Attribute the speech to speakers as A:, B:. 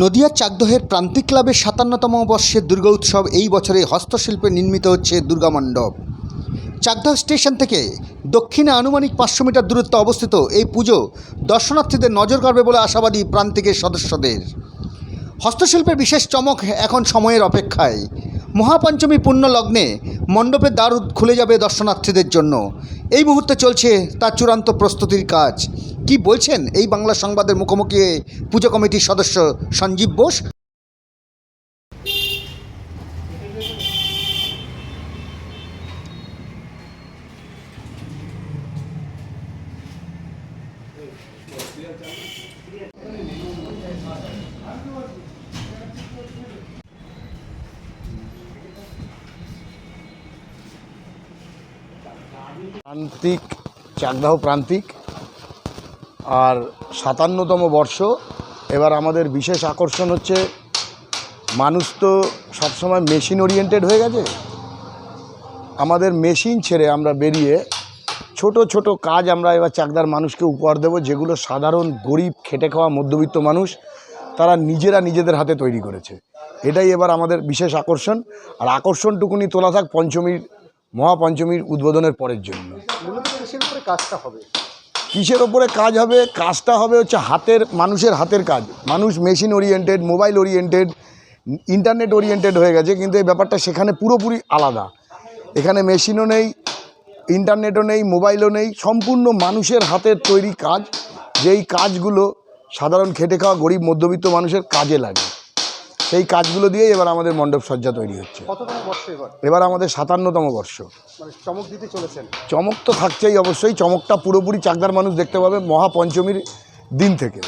A: নদিয়ার চাকদহের প্রান্তিক ক্লাবের সাতান্নতম বর্ষের দুর্গা উৎসব এই বছরে হস্তশিল্পে নির্মিত হচ্ছে দুর্গা মণ্ডপ। চাকদহ স্টেশন থেকে দক্ষিণে আনুমানিক পাঁচশো মিটার দূরত্বে অবস্থিত এই পুজো দর্শনার্থীদের নজর কাড়বে বলে আশাবাদী প্রান্তিকের সদস্যদের। হস্তশিল্পের বিশেষ চমক এখন সময়ের অপেক্ষায়। মহাপঞ্চমী পুণ্য লগ্নে মণ্ডপের দ্বার খুলে যাবে দর্শনার্থীদের জন্য। এই মুহূর্তে চলছে তার চূড়ান্ত প্রস্তুতির কাজ। কি বলছেন এই বাংলা সংবাদের মুখোমুখি পুজো কমিটির সদস্য সঞ্জীব বোস?
B: প্রান্তিক চাকদাহ প্রান্তিক। আর সাতান্নতম বর্ষ। এবার আমাদের বিশেষ আকর্ষণ হচ্ছে, মানুষ তো সবসময় মেশিন ওরিয়েন্টেড হয়ে গেছে। আমাদের মেশিন ছেড়ে আমরা বেরিয়ে ছোট ছোট কাজ আমরা এবার চাকদার মানুষকে উপহার দেবো, যেগুলো সাধারণ গরিব, খেটে খাওয়া মধ্যবিত্ত মানুষ তারা নিজেরা নিজেদের হাতে তৈরি করেছে। এটাই এবার আমাদের বিশেষ আকর্ষণ। আর আকর্ষণটুকুনি তোলা থাক পঞ্চমীর, মহাপঞ্চমীর উদ্বোধনের পরের জন্য। কিসের ওপরে কাজ হবে? কাজটা হবে হচ্ছে হাতের, মানুষের হাতের কাজ। মানুষ machine oriented mobile oriented internet oriented হয়ে গেছে, কিন্তু এই ব্যাপারটা সেখানে পুরোপুরি আলাদা। এখানে মেশিনও নেই ইন্টারনেটও নেই মোবাইলও নেই, সম্পূর্ণ মানুষের হাতের তৈরি কাজ। যেই কাজগুলো সাধারণ খেটে খাওয়া গরিব মধ্যবিত্ত মানুষের কাজে লাগে। সেই কাজগুলো দিয়েই এবার আমাদের মণ্ডপ সজ্জা তৈরি হচ্ছে।
A: কততম বর্ষ এবার?
B: এবার আমাদের সাতান্নতম বর্ষ।
A: মানে চমক দিতে চলেছেন।
B: চমক তো থাকছেই অবশ্যই চমকটা পুরোপুরি চাকদার মানুষ দেখতে পাবে মহাপঞ্চমীর দিন থেকে।